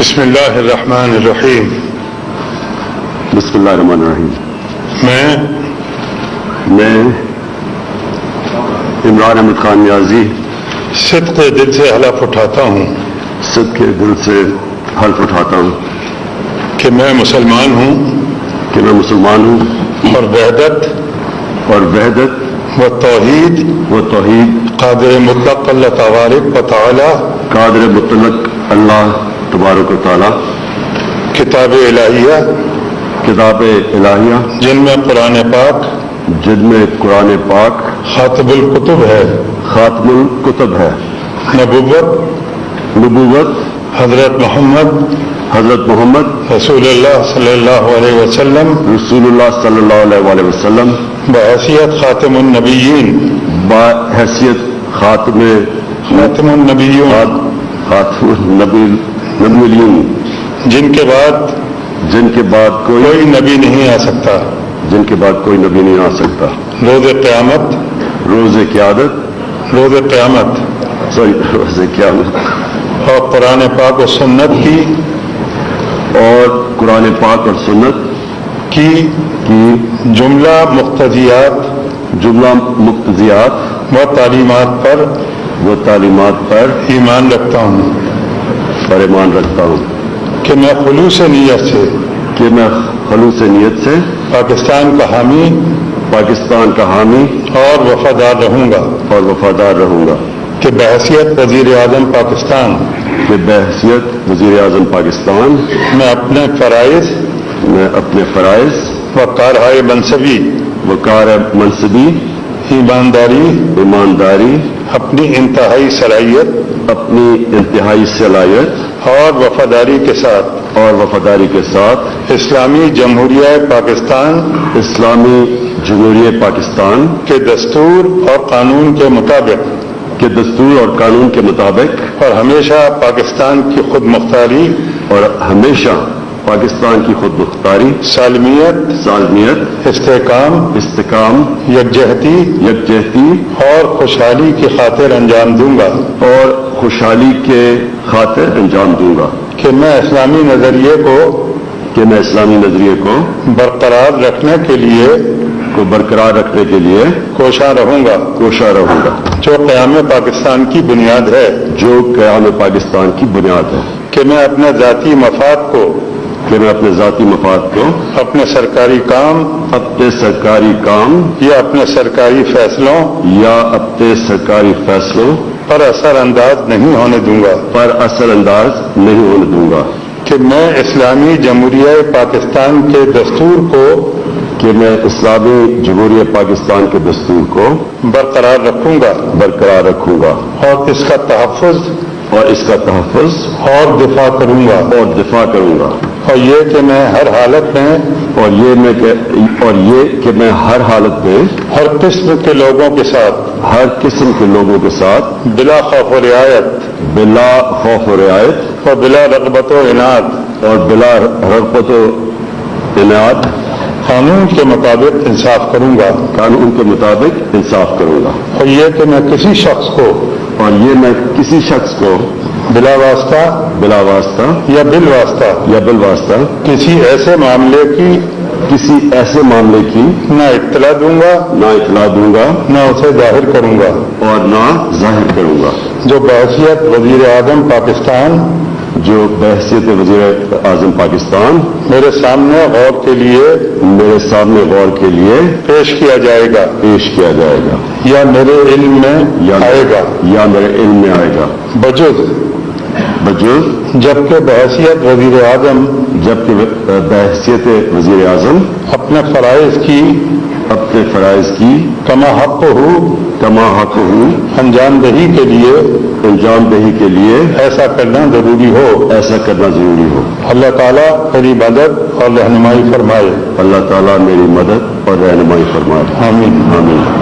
بسم اللہ الرحمن الرحیم. بسم اللہ الرحمن الرحیم. میں میں عمران احمد خان نیازی صدق دل سے حلف اٹھاتا ہوں. کے دل سے حلف اٹھاتا ہوں. کہ میں مسلمان ہوں کہ میں مسلمان ہوں. اور وحدت اور وحدت و توحید و توحید قادر مطلق اللہ تعالی قادر مطلق اللہ تبارک و تعالی کتاب الہیہ کتاب الہیہ جن میں قرآن پاک جن میں قرآن پاک خاطب القتب ہے۔ خاتم الکتب ہے۔ نبوت نبوت حضرت محمد حضرت محمد رسول اللہ صلی اللہ علیہ وسلم رسول اللہ صلی اللہ علیہ وآلہ وسلم بحیثیت خاتم النبیین۔ با حیثیت خاتم خاتم النبیون۔ خات- خاتم نبی نبی الیم جن کے بعد جن کے بعد کوئی کوئی نبی نہیں آ سکتا۔ جن کے بعد کوئی نبی نہیں آ سکتا۔ روز قیامت۔ روز قیادت۔ روز قیامت۔ سوری روز قیامت۔ اور قرآن پاک و سنت کی اور قرآن پاک اور سنت کی کی جملہ مقتضیات۔ جملہ مقتضیات و تعلیمات پر و تعلیمات پر ایمان رکھتا ہوں۔ پر ایمان رکھتا ہوں۔ کہ میں خلوص نیت سے کہ میں خلوص نیت سے پاکستان کا حامی پاکستان کا حامی اور وفادار رہوں گا۔ اور وفادار رہوں گا۔ کہ بحثیت وزیر اعظم پاکستان۔ کہ بحثیت وزیر اعظم پاکستان۔ میں اپنے فرائض میں اپنے فرائض و کارہائے منصبی وقار منصبی ایمانداری ایمانداری اپنی انتہائی صلاحیت اپنی انتہائی صلاحیت اور وفاداری کے ساتھ اور وفاداری کے ساتھ اسلامی جمہوریہ پاکستان اسلامی جمہوریہ پاکستان کے دستور اور قانون کے مطابق کے دستور اور قانون کے مطابق اور ہمیشہ پاکستان کی خود مختاری اور ہمیشہ پاکستان کی خود مختاری سالمیت سالمیت استحکام استحکام یکجہتی یکجہتی اور خوشحالی کی خاطر انجام دوں گا۔ اور خوشحالی کے خاطر انجام دوں گا۔ کہ میں اسلامی نظریے کو کہ میں اسلامی نظریے کو برقرار رکھنے کے لیے کو برقرار رکھنے کے لیے کوشاں رہوں گا۔ کوشاں رہوں گا۔ جو قیام پاکستان کی بنیاد ہے۔ جو قیام پاکستان کی بنیاد ہے۔ کہ میں اپنے ذاتی مفاد کو کہ میں اپنے ذاتی مفاد کو اپنے سرکاری کام اپنے سرکاری کام یا اپنے سرکاری فیصلوں یا اپنے سرکاری فیصلوں پر اثر انداز نہیں ہونے دوں گا۔ پر اثر انداز نہیں ہونے دوں گا۔ کہ میں اسلامی جمہوریہ پاکستان کے دستور کو کہ میں اسلامی جمہوریہ پاکستان کے دستور کو برقرار رکھوں گا۔ برقرار رکھوں گا۔ اور اس کا تحفظ اور اس کا تحفظ اور دفاع کروں گا۔ اور دفاع کروں گا۔ اور یہ کہ میں ہر حالت میں اور یہ میں کہ اور یہ کہ میں ہر حالت میں ہر قسم کے لوگوں کے ساتھ ہر قسم کے لوگوں کے ساتھ بلا خوف و رعایت بلا خوف و رعایت اور بلا رغبت و انعد اور بلا رغبت و عنایت قانون کے مطابق انصاف کروں گا قانون کے مطابق انصاف کروں گا اور یہ کہ میں کسی شخص کو اور یہ میں کسی شخص کو بلا واسطہ بلا واسطہ یا بال واسطہ؟ یا بل واسطہ۔ کسی ایسے معاملے کی کسی ایسے معاملے کی نہ اطلاع دوں گا نہ اطلاع دوں گا نہ اسے ظاہر کروں گا۔ اور نہ ظاہر کروں گا۔ جو بحثیت وزیر اعظم پاکستان جو بحثیت وزیر اعظم پاکستان میرے سامنے غور کے لیے میرے سامنے غور کے لیے پیش کیا جائے گا۔ پیش کیا جائے گا۔ یا میرے علم میں یا آئے گا۔ یا میرے علم میں آئے گا۔ بجز۔ بجز۔ جبکہ بحثیت وزیر اعظم جبکہ بحثیت وزیر اعظم اپنے فرائض کی اپنے فرائض کی کما حق ہو کما حق ہوں انجام دہی کے لیے انجام دہی کے لیے ایسا کرنا ضروری ہو۔ ایسا کرنا ضروری ہو۔ اللہ تعالیٰ میری مدد اور رہنمائی فرمائے۔ اللہ تعالیٰ میری مدد اور رہنمائی فرمائے۔ آمین۔ آمین۔